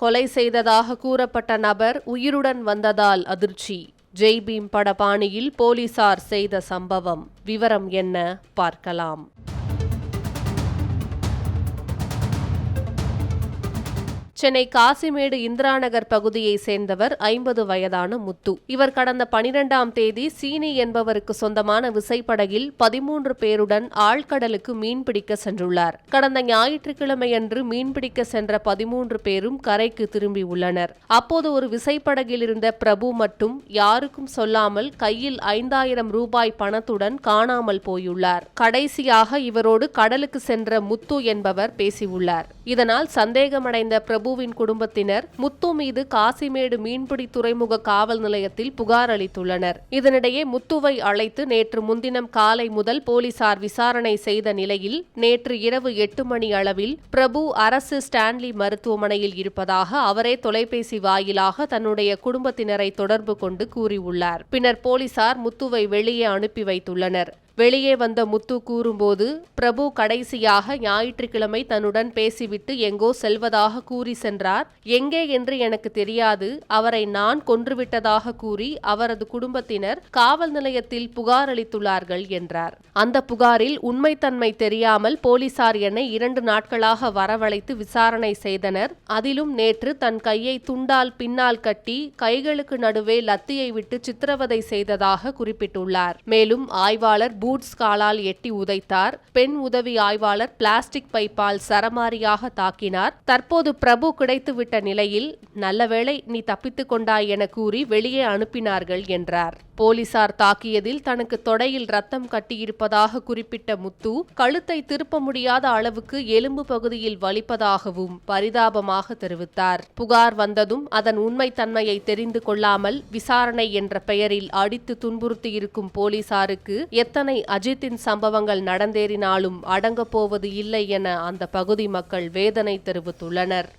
கொலை செய்ததாக கூறப்பட்ட நபர் உயிருடன் வந்ததால் அதிர்ச்சி. ஜெய்பீம் பட பாணியில் போலீசார் செய்த சம்பவம். விவரம் என்ன? பார்க்கலாம். சென்னை காசிமேடு இந்திராநகர் பகுதியை சேர்ந்தவர் ஐம்பது வயதான முத்து. இவர் கடந்த பனிரெண்டாம் தேதி சீனி என்பவருக்கு சொந்தமான விசைப்படகில் பதிமூன்று பேருடன் ஆழ்கடலுக்கு மீன்பிடிக்க சென்றுள்ளார். கடந்த ஞாயிற்றுக்கிழமையன்று மீன்பிடிக்க சென்ற பதிமூன்று பேரும் கரைக்கு திரும்பியுள்ளனர் அப்போது ஒரு விசைப்படகில் இருந்த பிரபு மட்டும் யாருக்கும் சொல்லாமல் கையில் ஐந்தாயிரம் ரூபாய் பணத்துடன் காணாமல் போயுள்ளார். கடைசியாக இவரோடு கடலுக்கு சென்ற முத்து என்பவர் பேசியுள்ளார். இதனால் சந்தேகமடைந்த பிரபு பிரபுவின் குடும்பத்தினர் முத்து மீது காசிமேடு மீன்பிடி துறைமுக காவல் நிலையத்தில் புகார் அளித்துள்ளனர். இதனிடையே முத்துவை அழைத்து நேற்று முன்தினம் காலை முதல் போலீசார் விசாரணை செய்த நிலையில் நேற்று இரவு எட்டு மணி அளவில் பிரபு அரசு ஸ்டான்லி மருத்துவமனையில் இருப்பதாக அவரே தொலைபேசி வாயிலாக தன்னுடைய குடும்பத்தினரை தொடர்பு கொண்டு கூறியுள்ளார். பின்னர் போலீசார் முத்துவை வெளியே அனுப்பி வைத்துள்ளனர். வெளியே வந்த முத்து கூறும்போது பிரபு கடைசியாக ஞாயிற்றுக்கிழமை தன்னுடன் பேசிவிட்டு எங்கோ செல்வதாக கூறி சென்றார். எங்கே என்று எனக்கு தெரியாது. அவரை நான் கொன்றுவிட்டதாக கூறி அவரது குடும்பத்தினர் காவல் நிலையத்தில் புகார் அளித்துள்ளார்கள் என்றார். அந்த புகாரில் உண்மைத்தன்மை தெரியாமல் போலீசார் என்னை இரண்டு நாட்களாக வரவழைத்து விசாரணை செய்தனர். அதிலும் நேற்று தன் கையை துண்டால் பின்னால் கட்டி கைகளுக்கு நடுவே லத்தியை விட்டு சித்திரவதை செய்ததாக குறிப்பிட்டுள்ளார். மேலும் ஆய்வாளர் பூட்ஸ் காலால் எட்டி உதைத்தார். பெண் உதவி ஆய்வாளர் பிளாஸ்டிக் பைப்பால் சரமாரியாக தாக்கினார். தற்போது பிரபு கிடைத்துவிட்ட நிலையில் நல்லவேளை நீ தப்பித்துக் கொண்டாய் என கூறி வெளியே அனுப்பினார்கள் என்றார். போலீசார் தாக்கியதில் தனக்கு தொடையில் ரத்தம் கட்டியிருப்பதாக குறிப்பிட்ட முத்து கழுத்தை திருப்ப முடியாத அளவுக்கு எலும்பு பகுதியில் வலிப்பதாகவும் பரிதாபமாக தெரிவித்தார். புகார் வந்ததும் அதன் உண்மைத்தன்மையை தெரிந்து கொள்ளாமல் விசாரணை என்ற பெயரில் அடித்து துன்புறுத்தியிருக்கும் போலீசாருக்கு எத்தனை அஜித்தின் சம்பவங்கள் நடந்தேறினாலும் அடங்கப் போவது இல்லை என அந்த பகுதி மக்கள் வேதனை தெரிவித்துள்ளனர்.